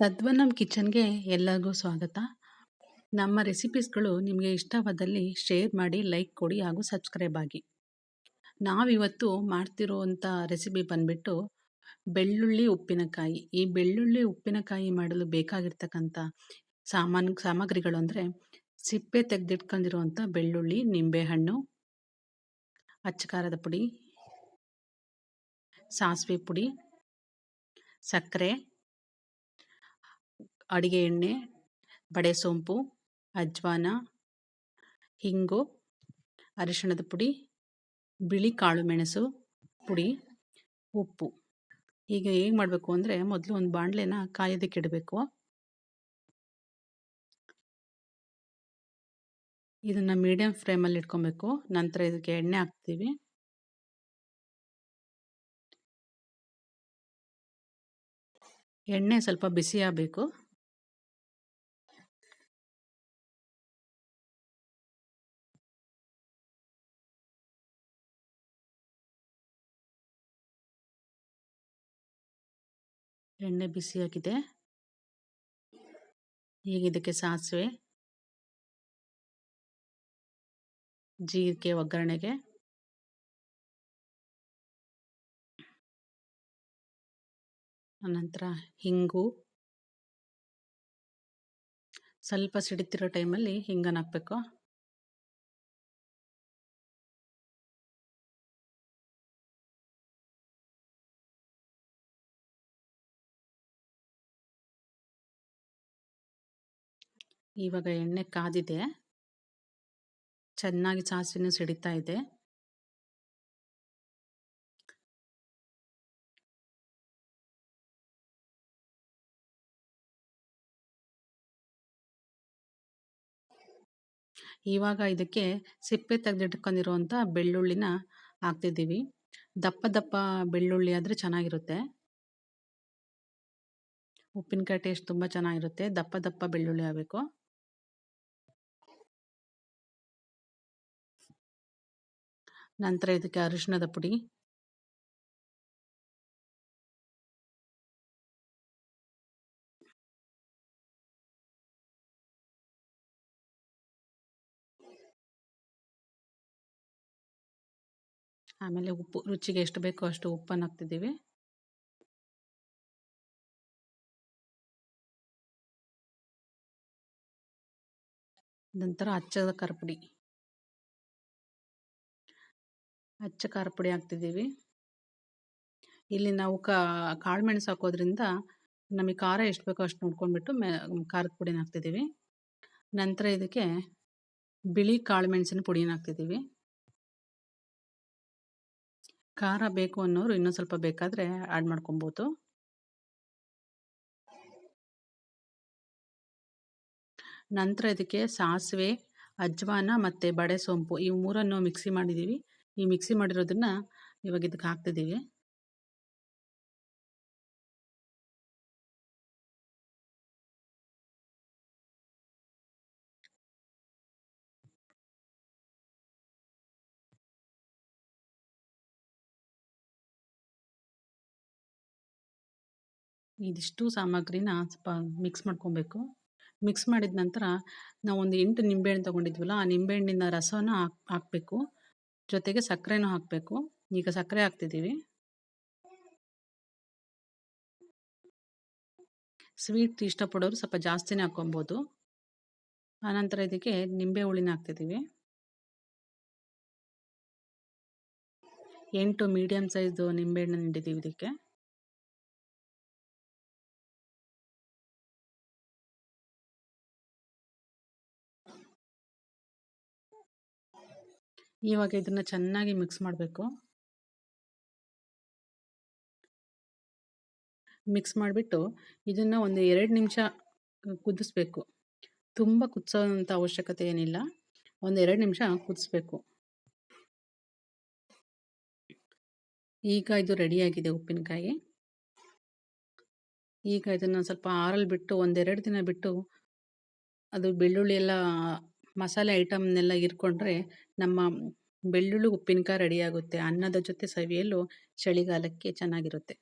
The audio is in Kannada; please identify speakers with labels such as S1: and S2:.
S1: ತದ್ವನಂ ಕಿಚನ್‌ಗೆ ಎಲ್ಲರಿಗೂ ಸ್ವಾಗತ. ನಮ್ಮ ರೆಸಿಪೀಸ್‌ಗಳು ನಿಮಗೆ ಇಷ್ಟವಾದಲ್ಲಿ ಶೇರ್ ಮಾಡಿ, ಲೈಕ್ ಕೊಡಿ ಹಾಗೂ ಸಬ್ಸ್ಕ್ರೈಬ್ ಆಗಿ. ನಾವಿವತ್ತು ಮಾಡ್ತಿರುವಂಥ ರೆಸಿಪಿ ಬಂದ್ಬಿಟ್ಟು ಬೆಳ್ಳುಳ್ಳಿ ಉಪ್ಪಿನಕಾಯಿ. ಈ ಬೆಳ್ಳುಳ್ಳಿ ಉಪ್ಪಿನಕಾಯಿ ಮಾಡಲು ಬೇಕಾಗಿರ್ತಕ್ಕಂಥ ಸಾಮಾನು ಸಾಮಗ್ರಿಗಳು ಅಂದರೆ ಸಿಪ್ಪೆ ತೆಗೆದಿಟ್ಕೊಂಡಿರುವಂಥ ಬೆಳ್ಳುಳ್ಳಿ, ನಿಂಬೆಹಣ್ಣು, ಅಚ್ಚ ಖಾರದ ಪುಡಿ, ಸಾಸಿವೆ ಪುಡಿ, ಸಕ್ಕರೆ, ಅಡಿಗೆ ಎಣ್ಣೆ, ಬಡೆ ಸೋಂಪು, ಅಜ್ವಾನ, ಹಿಂಗು, ಅರಿಶಿಣದ ಪುಡಿ, ಬಿಳಿ ಕಾಳು ಮೆಣಸು ಪುಡಿ, ಉಪ್ಪು. ಈಗ ಏನು ಮಾಡಬೇಕು ಅಂದರೆ ಮೊದಲು ಒಂದು ಬಾಣಲೆನ ಕಾಯೋದಕ್ಕೆ ಇಡಬೇಕು. ಇದನ್ನು ಮೀಡಿಯಂ ಫ್ಲೇಮಲ್ಲಿ ಇಟ್ಕೊಬೇಕು. ನಂತರ ಇದಕ್ಕೆ ಎಣ್ಣೆ ಹಾಕ್ತೀವಿ. ಎಣ್ಣೆ ಸ್ವಲ್ಪ ಬಿಸಿ ಆಗಬೇಕು. ಎಣ್ಣೆ ಬಿಸಿಯಾಗಿದೆ. ಈಗ ಇದಕ್ಕೆ ಸಾಸಿವೆ, ಜೀರಿಗೆ ಒಗ್ಗರಣೆಗೆ, ಅನಂತರ ಹಿಂಗು, ಸ್ವಲ್ಪ ಸಿಡಿತಿರೋ ಟೈಮಲ್ಲಿ ಹಿಂಗನ್ನು ಹಾಕಬೇಕು. ಇವಾಗ ಎಣ್ಣೆ ಕಾದಿದೆ. ಚೆನ್ನಾಗಿ ಸಾಸಿವೆನೂ ಸಿಡಿತಾ ಇದೆ. ಇವಾಗ ಇದಕ್ಕೆ ಸಿಪ್ಪೆ ತೆಗೆದಿಟ್ಕೊಂಡಿರುವಂಥ ಬೆಳ್ಳುಳ್ಳಿನ ಹಾಕ್ತಿದ್ದೀವಿ. ದಪ್ಪ ದಪ್ಪ ಬೆಳ್ಳುಳ್ಳಿ ಆದರೆ ಚೆನ್ನಾಗಿರುತ್ತೆ. ಉಪ್ಪಿನಕಾಯಿ ಟೇಸ್ಟ್ ತುಂಬ ಚೆನ್ನಾಗಿರುತ್ತೆ. ದಪ್ಪ ದಪ್ಪ ಬೆಳ್ಳುಳ್ಳಿ ಆಗಬೇಕು. ನಂತರ ಇದಕ್ಕೆ ಅರಿಶಿಣದ ಪುಡಿ. ಆಮೇಲೆ ಉಪ್ಪು, ರುಚಿಗೆ ಎಷ್ಟು ಬೇಕೋ ಅಷ್ಟು ಉಪ್ಪನ್ನು ಹಾಕ್ತಿದ್ದೀವಿ. ನಂತರ ಅಚ್ಚದ ಖಾರ ಅಚ್ಚ ಖಾರ ಪುಡಿ ಹಾಕ್ತಿದ್ದೀವಿ. ಇಲ್ಲಿ ನಾವು ಕಾಳು ಮೆಣಸು ಹಾಕೋದ್ರಿಂದ ನಮಗೆ ಖಾರ ಎಷ್ಟು ಬೇಕೋ ಅಷ್ಟು ನೋಡ್ಕೊಂಡ್ಬಿಟ್ಟು ಮೆ ಖಾರದ ಪುಡಿನ ಹಾಕ್ತಿದ್ದೀವಿ. ನಂತರ ಇದಕ್ಕೆ ಬಿಳಿ ಕಾಳು ಮೆಣಸಿನ ಪುಡಿನ ಹಾಕ್ತಿದ್ದೀವಿ. ಖಾರ ಬೇಕು ಅನ್ನೋರು ಇನ್ನೂ ಸ್ವಲ್ಪ ಬೇಕಾದರೆ ಆ್ಯಡ್ ಮಾಡ್ಕೊಬೋದು. ನಂತರ ಇದಕ್ಕೆ ಸಾಸಿವೆ, ಅಜ್ವಾನ ಮತ್ತು ಬಡೆ ಸೋಂಪು ಈ ಮೂರನ್ನು ಮಿಕ್ಸಿ ಮಾಡಿದ್ದೀವಿ. ಈ ಮಿಕ್ಸಿ ಮಾಡಿರೋದನ್ನ ಇವಾಗ ಇದಕ್ಕೆ ಹಾಕ್ತಿದ್ದೀವಿ. ಇದಿಷ್ಟು ಸಾಮಗ್ರಿನ ಸ್ವಲ್ಪ ಮಿಕ್ಸ್ ಮಾಡ್ಕೊಬೇಕು. ಮಿಕ್ಸ್ ಮಾಡಿದ ನಂತರ ನಾವು ಒಂದು ಎಂಟು ನಿಂಬೆಹಣ್ಣು ತೊಗೊಂಡಿದ್ವಲ್ಲ, ಆ ನಿಂಬೆಹಣ್ಣಿನ ರಸವನ್ನು ಹಾಕ್ ಹಾಕಬೇಕು. ಜೊತೆಗೆ ಸಕ್ಕರೆನೂ ಹಾಕಬೇಕು. ಈಗ ಸಕ್ಕರೆ ಹಾಕ್ತಿದ್ದೀವಿ. ಸ್ವೀಟ್ ಇಷ್ಟಪಡೋರು ಸ್ವಲ್ಪ ಜಾಸ್ತಿನೇ ಹಾಕ್ಕೊಬೋದು. ಆನಂತರ ಇದಕ್ಕೆ ನಿಂಬೆ ಹುಳಿನ ಹಾಕ್ತಿದ್ದೀವಿ. ಎಂಟು ಮೀಡಿಯಮ್ ಸೈಜ್ದು ನಿಂಬೆಹಣ್ಣನ್ನು ಹಿಂಡಿದ್ದೀವಿ ಇದಕ್ಕೆ. ಇವಾಗ ಇದನ್ನ ಚೆನ್ನಾಗಿ ಮಿಕ್ಸ್ ಮಾಡಬೇಕು. ಮಿಕ್ಸ್ ಮಾಡಿಬಿಟ್ಟು ಇದನ್ನ ಒಂದು ಎರಡು ನಿಮಿಷ ಕುದಿಸ್ಬೇಕು. ತುಂಬ ಕುದಿಸೋವಂಥ ಅವಶ್ಯಕತೆ ಏನಿಲ್ಲ. ಒಂದು ಎರಡು ನಿಮಿಷ ಕುದಿಸ್ಬೇಕು. ಈಗ ಇದು ರೆಡಿಯಾಗಿದೆ ಉಪ್ಪಿನಕಾಯಿ. ಈಗ ಇದನ್ನು ಸ್ವಲ್ಪ ಆರಲ್ಲಿ ಬಿಟ್ಟು ಒಂದೆರಡು ದಿನ ಬಿಟ್ಟು ಅದು ಬೆಳ್ಳುಳ್ಳಿ ಎಲ್ಲ ಮಸಾಲೆ ಐಟಮ್ನೆಲ್ಲ ಇರ್ಕೊಂಡ್ರೆ ನಮ್ಮ ಬೆಳ್ಳುಳ್ಳಿ ಉಪ್ಪಿನಕಾಯಿ ರೆಡಿಯಾಗುತ್ತೆ. ಅನ್ನದ ಜೊತೆ ಸವಿಯಲು ಚಳಿಗಾಲಕ್ಕೆ ಚೆನ್ನಾಗಿರುತ್ತೆ.